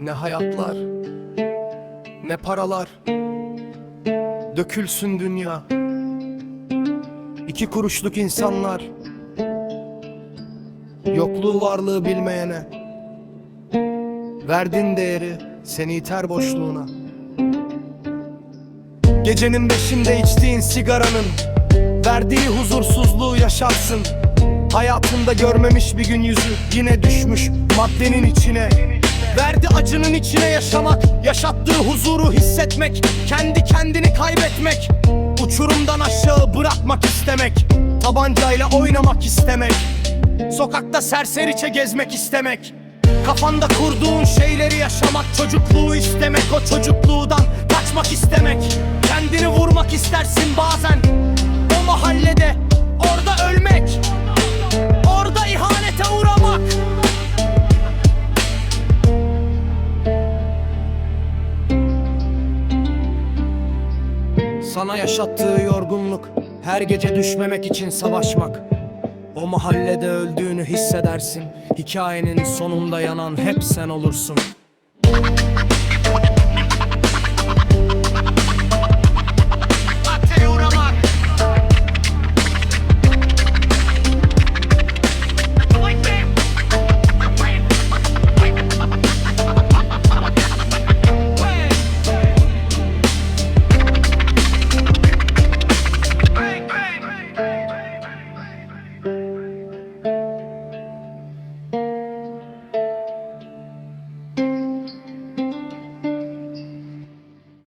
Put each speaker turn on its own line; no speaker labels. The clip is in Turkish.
Ne hayatlar Ne paralar. Dökülsün dünya. İki kuruşluk insanlar. Yokluğu varlığı bilmeyene. Verdin değeri seni iter boşluğuna. Gecenin beşinde içtiğin sigaranın Verdiği huzursuzluğu yaşarsın. Hayatında görmemiş bir gün yüzü Yine düşmüş maddenin içine Verdi acının içine yaşamak Yaşattığı huzuru hissetmek Kendi kendini kaybetmek Uçurumdan aşağı bırakmak istemek Tabancayla oynamak istemek Sokakta serseriçe gezmek istemek Kafanda kurduğun şeyleri yaşamak Çocukluğu istemek o çocukluğundan kaçmak istemek Kendini vurmak istersin bazen O mahallede Sana yaşattığı yorgunluk Her gece düşmemek için savaşmak. O mahallede öldüğünü hissedersin Hikayenin sonunda yanan hep sen olursun